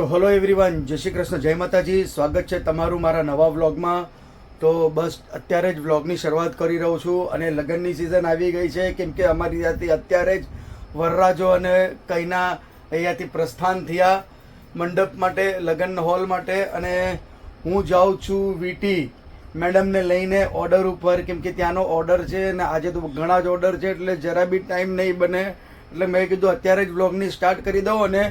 તો hello everyone જય શ્રી કૃષ્ણ, જય માતાજી, સ્વાગત છે તમારું મારા નવા વ્લોગમાં તો બસ, અત્યારે જ વ્લોગની શરૂઆત કરી રહ્યો છું અને લગ્નની સિઝન આવી ગઈ છે. કેમ કે અમારી ત્યાંથી અત્યારે જ વરરાજો અને કઈના અહીંયાથી પ્રસ્થાન થયા મંડપ માટે, લગ્ન હોલ માટે અને હું જાઉં છું વીટી મેડમને લઈને ઓર્ડર ઉપર. કેમ કે ત્યાંનો ઓર્ડર છે અને આજે તો ઘણા જ ઓર્ડર છે એટલે જરા બી ટાઈમ નહીં બને. એટલે મેં કીધું અત્યારે જ વ્લોગની સ્ટાર્ટ કરી દઉં અને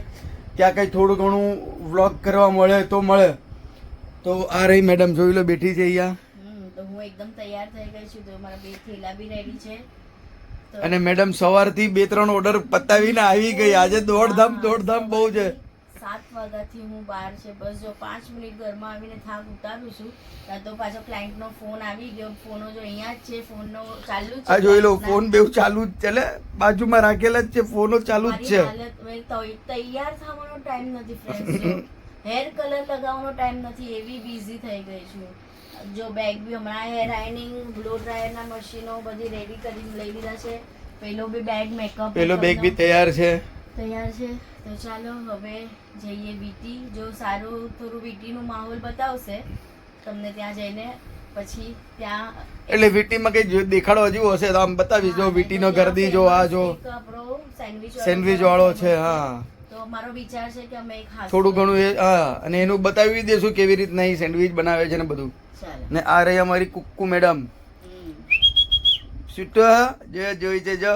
ત્યાં કંઈ થોડું ઘણું વ્લોગ કરવા મળે તો મળે. તો આ રહી મેડમ જોઈ લો બેઠી છે અહીંયા. તો હું એકદમ તૈયાર થઈ ગઈ છું તો મારા બે થેલા બી રેડી છે. અને મેડમ સવારથી બે ત્રણ ઓર્ડર પતાવીને આવી ગઈ. આજે દોડધામ દોડધામ બહુ છે. સાત વાગ્યાથી હું બહાર છે. બસ જો પાંચ મિનિટ ઘરમાં આવીને થાક ઉતારું છું ત્યાં તો પાછો ક્લાયન્ટનો ફોન આવી ગયો. ફોનો જો અહીંયા જ છે. ફોનનો ચાલુ આ જોઈ લો ફોન બેવ ચાલુ જ છે બાજુમાં રાખેલા જ છે ફોનો ચાલુ જ છે. તૈયાર થવાનો ટાઈમ નથી ફ્રેન્ડ હેર કલર લગાવવાનો ટાઈમ નથી એવી બિઝી થઈ ગઈ છું. જો બેગ બી હમણાં હેર આયનિંગ બ્લો ડ્રાયરના મશીનો બધી રેડી કરીને લઈ લીધા છે. પેલો બી બેગ મેકઅપ પેલો બેગ બી તૈયાર છે. તૈયાર છે. તો ચાલો હવે જઈએ વીટી જો સારું થોડું વીટીનું માહોલ બતાવશે તમને ત્યાં જઈને પછી ત્યાં એટલે વીટીમાં કઈ જો- દેખાડો હજુ હશે તો આમ બતાવીશ. જો વીટીનો ગરદી જો આ જો સેન્ડવિચ વાળો છે. હા. તો મારો વિચાર છે કે અમે એક હાસ્ય- થોડું ઘણું એ હા અને એનું બતાવી દેશું કેવી રીતના એ સેન્ડવિચ બનાવે છે ને બધું. ને આ રહી અમારી કુક્કુ મેડમ. સીટો જે જોઈ છે જો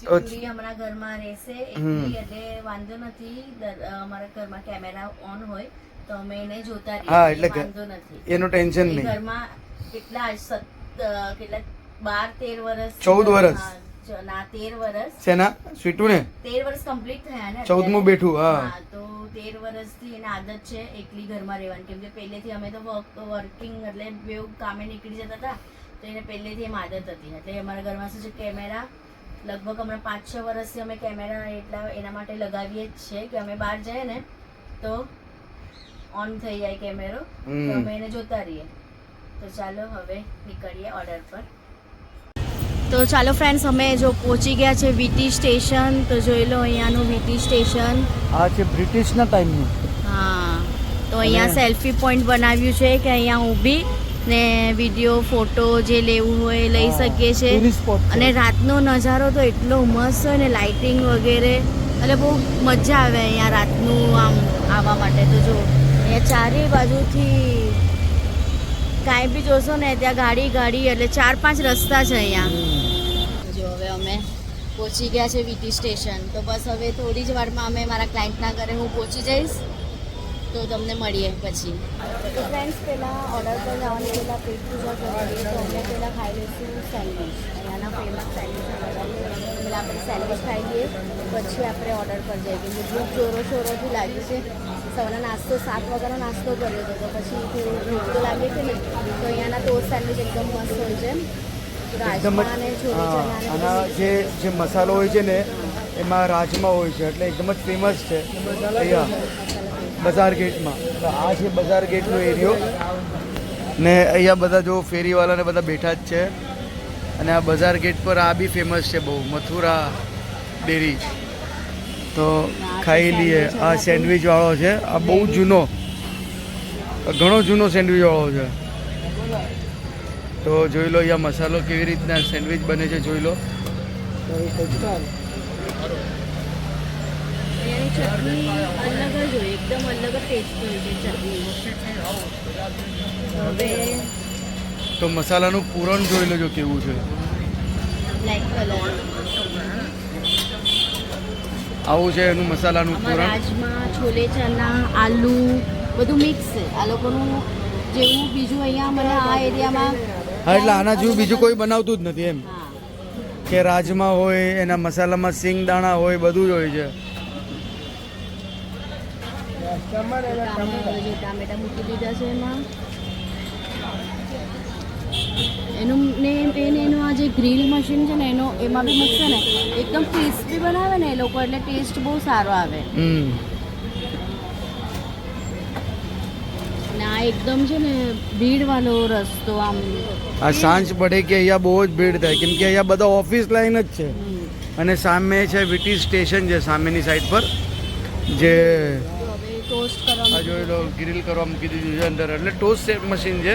સિક્યુરિટી અમારા ઘરમાં રહેશે. એકલી એટલે વાંધો નથી. અમારા ઘરમાં કેમેરા ઓન હોય તો અમે એને જોતા હા, એટલે વાંધો નથી. એનું ટેન્શન નહીં. ઘરમાં કેટલા કેટલા બાર તેર વર્ષ ચૌદ વર્ષ. ના તેર વર્ષ શેના? સ્વીટુ ને તેર વર્ષ કમ્પ્લીટ થયા ને ચૌદમું અત્યારે. બેઠું, હા. તો તેર વર્ષથી એને આદત છે એકલી ઘરમાં રહેવાની. કેમ કે પહેલેથી અમે તો વર્કિંગ એટલે બેવ કામે નીકળી જતા હતા તો એને પહેલેથી એમ આદત હતી. એટલે અમારા ઘરમાં શું છે કેમેરા લગભગ હમણાં પાંચ છ વર્ષથી અમે કેમેરા એટલા એના માટે લગાવીએ જ છે કે અમે બહાર જઈએ ને તો ઓન થઈ જાય કેમેરો તો અમે એને જોતા રહીએ. તો ચાલો હવે નીકળીએ ઓર્ડર પર. તો ચાલો ફ્રેન્ડ્સ અમે જો પહોંચી ગયા છે વીટી સ્ટેશન તો જોઈ લો અહીંયાનું વીટી સ્ટેશન આ છે બ્રિટિશના ટાઈમનું હા. તો અહીંયા સેલ્ફી પોઈન્ટ બનાવ્યું છે કે અહીંયા ઊભી ને વીડિયો ફોટો જે લેવું હોય લઈ શકીએ છે tourist spot છે. અને રાતનો નજારો તો એટલો મસ્ત હોય ને લાઇટિંગ વગેરે. એટલે બહુ મજા આવે અહીંયા રાતનું આમ આવવા માટે. તો જો અહીંયા ચારે બાજુથી કાંઈ બી જોશો ને ત્યાં ગાડી ગાડી એટલે ચાર પાંચ રસ્તા છે અહીંયા. જો હવે અમે પહોંચી ગયા છે વીટી સ્ટેશન. તો બસ હવે થોડી જ વારમાં અમે મારા ક્લાયન્ટના ઘરે હું પહોંચી જઈશ. તો તમને મળીએ પછી. તો ફ્રેન્ડ્સ પહેલાં ઓર્ડર પર જવાની પહેલાં પેટ પૂજા કરેલી તો અમે પહેલાં ખાઈ લઈશું સેન્ડવિચ અહીંયાના ફેમસ સેન્ડવિચ પહેલાં આપણે સેન્ડવિચ ખાઈ લઈએ પછી આપણે ઓર્ડર પર જઈએ. કેમ કે ભૂખ ચોરો ચોરોથી લાગી છે. સવારના નાસ્તો સાત વાગ્યાનો નાસ્તો કર્યો હતો તો પછી થોડું ભૂખ તો લાગે છે ને તો અહીંયાના ટોસ્ટ સેન્ડવિચ એકદમ મસ્ત હોય છે. એકદમ આના જે જે મસાલો હોય છે ને એમાં રાજમા હોય છે એટલે એકદમ જ ફેમસ છે. અહીંયા બજાર ગેટમાં. તો આ છે બજાર ગેટનો એરિયો. ને અહીંયા બધા જો ફેરીવાળાને બધા બેઠા જ છે. અને આ બજાર ગેટ પર આ બી ફેમસ છે બહુ, મથુરા ડેરી તો ખાઈ લઈએ. આ સેન્ડવીચવાળો છે. આ બહુ જૂનો, ઘણો જૂનો સેન્ડવીચવાળો છે. તો જોઈ લો અહીંયા મસાલો કેવી રીતના સેન્ડવિચ બને છે, જોઈ લો. અહીંયાની ચટણી અલગ જ હોય એકદમ અલગ જ ટેસ્ટ હોય છે ચટણી. હવે તો મસાલાનું પૂરણ જોઈ લેજો કેવું છે. બ્લેક કલર આવું છે એનું મસાલાનું પૂરણ. રાજમા છોલે ચના આલુ બધું મિક્સ છે. આ લોકોનું જેવું બીજું અહીંયા મને આ એરિયામાં હા એટલે આના જેવું બીજું કોઈ બનાવતું જ નથી એમ. કે રાજમા હોય એના મસાલામાં સિંગ દાણા હોય બધું જ હોય છે. જે ટામેટા મૂકી દીધા છે એમાં. એનું ને એને એનું આ જે ગ્રીલ મશીન છે ને એનો એમાં બી મૂકશે ને એકદમ ક્રિસ્પી બનાવે ને એ લોકો એટલે ટેસ્ટ બહુ સારો આવે. હમ. અને આ એકદમ છે ને ભીડવાળો રસ્તો આમ. આ સાંજ પડે કે અહીંયા બહુ જ ભીડ થાય કેમ કે અહીંયા બધા ઓફિસ લાઈન જ છે. અને સામે છે વિટી સ્ટેશન છે સામેની સાઈડ પર જે તો હવે ટોસ્ટ આ કરવા જોઈ લો ગ્રીલ કરવા મૂકી દીધું છે અંદર. એટલે ટોસ્ટ શેપ મશીન છે.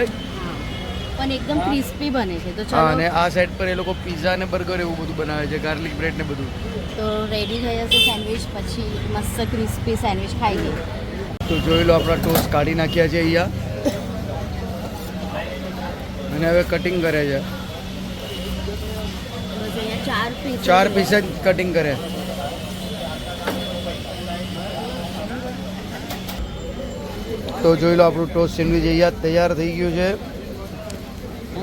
પણ એકદમ ક્રિસ્પી બને છે. તો હા અને આ સાઈડ પર એ લોકો પીઝા ને બર્ગર એવું બધું બનાવે છે ગાર્લિક બ્રેડ ને બધું. તો રેડી થઈ જશે સેન્ડવિચ પછી મસ્ત ક્રિસ્પી સેન્ડવિચ ખાઈ લઈએ. તો જોઈ લો આપણા ટોસ્ટ કાઢી નાખ્યા છે અહીંયા. અને હવે કટિંગ કરે છે. ચાર પીસ જ કટિંગ કરે. તો જોઈ લો આપણું ટોસ્ટ સેન્ડવિચ અહીંયા તૈયાર થઈ ગયું છે.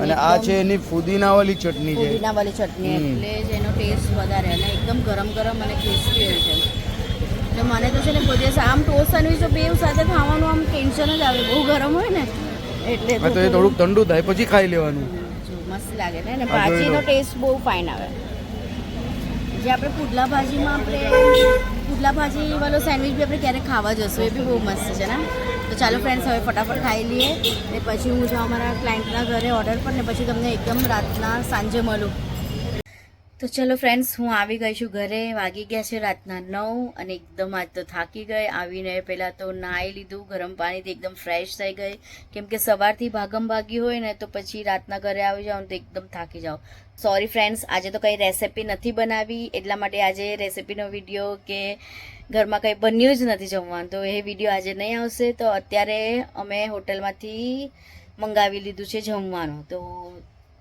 અને આ છે એની ફુદીનાવાળી ચટણી છે. ફુદીનાવાળી ચટણી એટલે જ એનો ટેસ્ટ વધારે અને એકદમ ગરમ ગરમ અને ક્રિસ્પી હોય છે. એટલે મને તો છે ને દિવસ આમ ટોસ્ટ સેન્ડવિચ તો બેવ સાથે ખાવાનું આમ ટેન્શન જ આવે બહુ ગરમ હોય ને એટલે તો એ થોડુંક ઠંડુ થાય પછી ખાઈ લેવાનું. મસ્ત લાગે ને અને ભાજીનો ટેસ્ટ બહુ ફાઇન આવે. જે આપણે પુડલા ભાજીમાં આપણે પુડલા ભાજી વાળો સેન્ડવિચ બી આપણે ક્યારેક ખાવા જશું એ બી બહુ મસ્ત છે ને. તો ચાલો ફ્રેન્ડ્સ હવે ફટાફટ ખાઈ લઈએ ને પછી હું જાઉં મારા ક્લાયન્ટના ઘરે ઓર્ડર પર ને પછી તમને એકદમ રાતના સાંજે મળું. તો ચલો ફ્રેન્ડ્સ હું આવી ગઈ છું ઘરે, વાગી ગયા છે રાતના નવ અને એકદમ આજ તો થાકી ગઈ. આવીને પહેલાં તો નાહી લીધું, ગરમ પાણીથી એકદમ ફ્રેશ થઈ ગઈ. કેમ કે સવારથી ભાગમ ભાગી હોય ને, તો પછી રાતના ઘરે આવી જાઉં તો એકદમ થાકી જાઉં સોરી ફ્રેન્ડ્સ આજે તો કંઈ રેસિપી નથી બનાવી. એટલા માટે આજે રેસિપીનો વીડિયો કે ઘરમાં કંઈ બન્યું જ નથી જમવાનું. તો એ વીડિયો આજે નહીં આવશે. તો અત્યારે અમે હોટલમાંથી મંગાવી લીધું છે જમવાનું. તો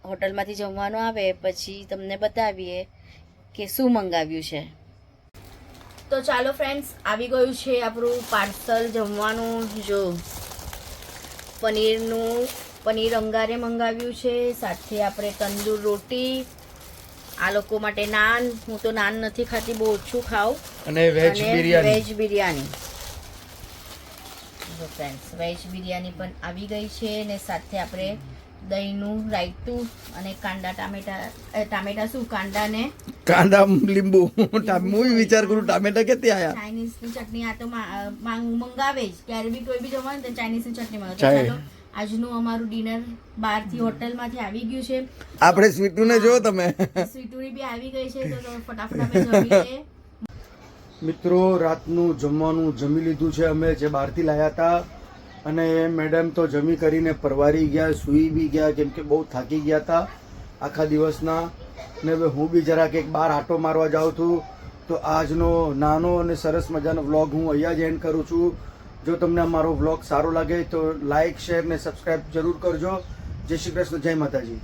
હોટલમાંથી જમવાનું આવે પછી તમને બતાવીએ કે શું મંગાવ્યું છે. તો ચાલો ફ્રેન્ડ્સ આવી ગયું છે આપણું પાર્સલ જમવાનું. જો પનીરનું પનીર અંગારે મંગાવ્યું છે સાથે આપણે તંદૂર રોટી. આ લોકો માટે નાન હું તો નાન નથી ખાતી બહુ ઓછું ખાઉં. અને વેજ બિરયાની. વેજ બિરયાની. જો ફ્રેન્ડ્સ વેજ બિરયાની પણ આવી ગઈ છે ને સાથે આપણે દહીંનું રાયતું અને કાંદા ટામેટા ટામેટા શું કાંદાને કાંદા લીંબુ. હું વિચાર કરું ટામેટા કે આયા? ચાઇનીઝની ચટણી આ તો મંગાવે જ. ક્યારે બી કોઈ બી જવાનું તો ચાઇનીઝની ચટણી મંગાવે. ચાલો આજનું અમારું ડિનર બહારથી હોટલમાંથી આવી ગયું છે. આપણે સ્વીટુને જો તમે. સ્વીટુની બી આવી ગઈ છે તો તો ફટાફટ આપણે જમીએ મિત્રો રાતનું જમવાનું જમી લીધું છે અમે જે બહારથી લાયા હતા. અને મેડમ તો જમી કરીને પરવારી ગયા, સૂઈ બી ગયા કેમ કે બહુ થાકી ગયા હતા આખા દિવસના. ને હવે હું બી જરાક એક બાર આટો મારવા જાઉં છું. તો આજનો નાનો અને સરસ મજાનો વ્લોગ હું અહીંયા જ એન્ડ કરું છું. જો તમને અમારો વ્લોગ સારો લાગે તો લાઇક શેર ને સબસ્ક્રાઈબ જરૂર કરજો. જય શ્રી કૃષ્ણ, જય માતાજી.